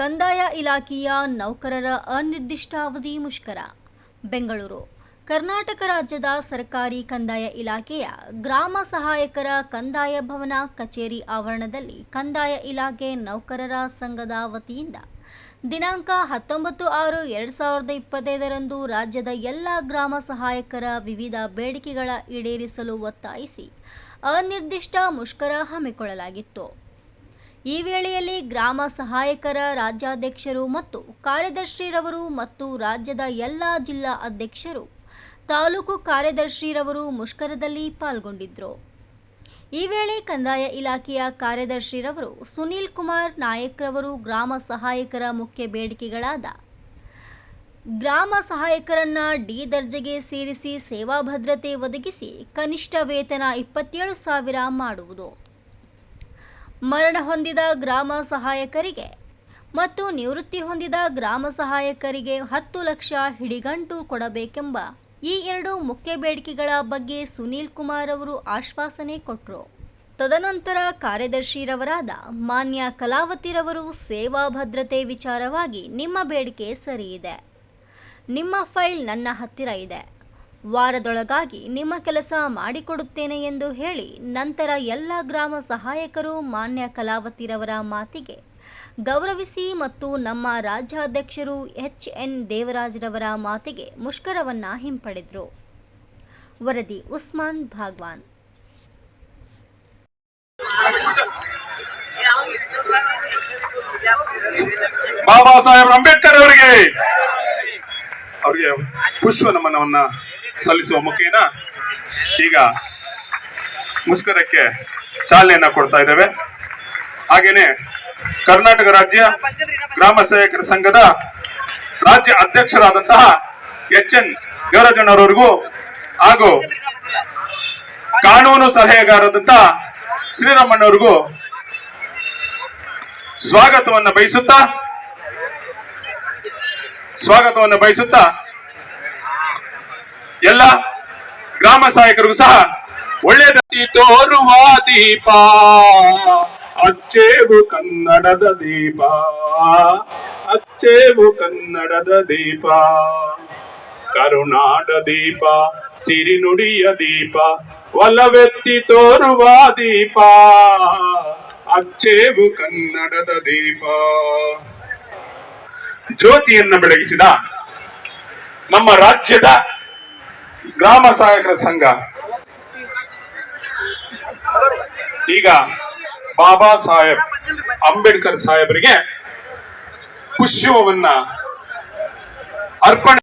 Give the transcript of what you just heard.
ಕಂದಾಯ ಇಲಾಖೆಯ ನೌಕರರ ಅನಿರ್ದಿಷ್ಟಾವಧಿ ಮುಷ್ಕರ. ಬೆಂಗಳೂರು, ಕರ್ನಾಟಕ ರಾಜ್ಯದ ಸರ್ಕಾರಿ ಕಂದಾಯ ಇಲಾಖೆಯ ಗ್ರಾಮ ಸಹಾಯಕರ ಕಂದಾಯ ಭವನ ಕಚೇರಿ ಆವರಣದಲ್ಲಿ ಕಂದಾಯ ಇಲಾಖೆ ನೌಕರರ ಸಂಘದ ವತಿಯಿಂದ ದಿನಾಂಕ ಹತ್ತೊಂಬತ್ತು ಆರು ಎರಡು ಸಾವಿರದ ಇಪ್ಪತ್ತೈದರಂದು ರಾಜ್ಯದ ಎಲ್ಲ ಗ್ರಾಮ ಸಹಾಯಕರ ವಿವಿಧ ಬೇಡಿಕೆಗಳ ಈಡೇರಿಸಲು ಒತ್ತಾಯಿಸಿ ಅನಿರ್ದಿಷ್ಟ ಮುಷ್ಕರ ಹಮ್ಮಿಕೊಳ್ಳಲಾಗಿತ್ತು. ಈ ವೇಳೆಯಲ್ಲಿ ಗ್ರಾಮ ಸಹಾಯಕರ ರಾಜ್ಯಾಧ್ಯಕ್ಷರು ಮತ್ತು ಕಾರ್ಯದರ್ಶಿರವರು ಮತ್ತು ರಾಜ್ಯದ ಎಲ್ಲ ಜಿಲ್ಲಾ ಅಧ್ಯಕ್ಷರು, ತಾಲೂಕು ಕಾರ್ಯದರ್ಶಿರವರು ಮುಷ್ಕರದಲ್ಲಿ ಪಾಲ್ಗೊಂಡಿದ್ದರು. ಈ ವೇಳೆ ಕಂದಾಯ ಇಲಾಖೆಯ ಕಾರ್ಯದರ್ಶಿರವರು ಸುನೀಲ್ ಕುಮಾರ್ ನಾಯಕ್ರವರು ಗ್ರಾಮ ಸಹಾಯಕರ ಮುಖ್ಯ ಬೇಡಿಕೆಗಳಾದ ಗ್ರಾಮ ಸಹಾಯಕರನ್ನ ಡಿ ದರ್ಜೆಗೆ ಸೇರಿಸಿ ಸೇವಾ ಭದ್ರತೆ ಒದಗಿಸಿ ಕನಿಷ್ಠ ವೇತನ ಇಪ್ಪತ್ತೇಳು ಸಾವಿರ ಮಾಡುವುದು. ಮರಣ ಹೊಂದಿದ ಗ್ರಾಮ ಸಹಾಯಕರಿಗೆ ಮತ್ತು ನಿವೃತ್ತಿ ಹೊಂದಿದ ಗ್ರಾಮ ಸಹಾಯಕರಿಗೆ ಹತ್ತು ಲಕ್ಷ ಹಿಡಿಗಂಟು ಕೊಡಬೇಕೆಂಬ ಈ ಎರಡು ಮುಖ್ಯ ಬೇಡಿಕೆಗಳ ಬಗ್ಗೆ ಸುನೀಲ್ ಕುಮಾರ್ ಅವರು ಆಶ್ವಾಸನೆ ಕೊಟ್ಟರು ತದನಂತರ ಕಾರ್ಯದರ್ಶಿರವರಾದ ಮಾನ್ಯ ಕಲಾವತಿರವರು ಸೇವಾ ಭದ್ರತೆ ವಿಚಾರವಾಗಿ ನಿಮ್ಮ ಬೇಡಿಕೆ ಸರಿಯಿದೆ. ನಿಮ್ಮ ಫೈಲ್ ನನ್ನ ಹತ್ತಿರ ಇದೆ. ವಾರದೊಳಗಾಗಿ ನಿಮ್ಮ ಕೆಲಸ ಮಾಡಿಕೊಡುತ್ತೇನೆ ಎಂದು ಹೇಳಿ ನಂತರ ಎಲ್ಲ ಗ್ರಾಮ ಸಹಾಯಕರು, ಮಾನ್ಯ ಕಲಾವತಿರವರ ಮಾತಿಗೆ ಗೌರವಿಸಿ ಮತ್ತು ನಮ್ಮ ರಾಜ್ಯಾಧ್ಯಕ್ಷರು ಎಚ್ ಎನ್ ದೇವರಾಜ್ರವರ ಮಾತಿಗೆ ಮುಷ್ಕರವನ್ನ ಹಿಂಪಡೆದರು. ವರದಿ ಉಸ್ಮಾನ್ ಭಾಗ್ವಾನ್. ಬಾಬಾ ಸಾಹೇಬ್ ಅಂಬೇಡ್ಕರ್ ಅವರಿಗೆ ಅವರಿಗೆ ಪುಷ್ಪ ನಮನವನ್ನ ಸಲ್ಲಿಸುವ ಮುಖೇನ ಈಗ ಮುಷ್ಕರಕ್ಕೆ ಚಾಲನೆಯನ್ನ ಕೊಡ್ತಾ ಇದ್ದೇವೆ. ಹಾಗೇನೆ ಕರ್ನಾಟಕ ರಾಜ್ಯ ಗ್ರಾಮ ಸೇವಕರ ಸಂಘದ ರಾಜ್ಯ ಅಧ್ಯಕ್ಷರಾದಂತಹ ಎಚ್ ಎನ್ ದೇವರಾಜಣ್ಣವರವರಿಗೂ ಹಾಗೂ ಕಾನೂನು ಸಲಹೆಗಾರದಂತಹ ಶ್ರೀರಾಮಣ್ಣವರಿಗೂ ಸ್ವಾಗತವನ್ನ ಬಯಸುತ್ತಾ, ಸ್ವಾಗತವನ್ನು ಬಯಸುತ್ತಾ ಎಲ್ಲ ಗ್ರಾಮ ಸಹಾಯಕರಿಗೂ ಸಹ ಒಳ್ಳೆಯದತಿ ತೋರುವ ದೀಪ. ಅಚ್ಚೇವು ಕನ್ನಡದ ದೀಪ. ಅಚ್ಚೇವು ಕನ್ನಡದ ದೀಪ. ಕರುನಾಡ ದೀಪ, ಸಿರಿನುಡಿಯ ದೀಪ, ಒಲವೆತ್ತಿ ತೋರುವ ದೀಪ. ಅಚ್ಚೇವು ಕನ್ನಡದ ದೀಪ. ಜ್ಯೋತಿಯನ್ನ ಬೆಳಗಿಸಿದ ನಮ್ಮ ರಾಜ್ಯದ ಗ್ರಾಮ ಸಹಾಯಕರ ಸಂಘ. ಈಗ ಬಾಬಾ ಸಾಹೇಬ್ ಅಂಬೇಡ್ಕರ್ ಸಾಹೇಬರಿಗೆ ಪುಷ್ಯವನ್ನ ಅರ್ಪಣೆ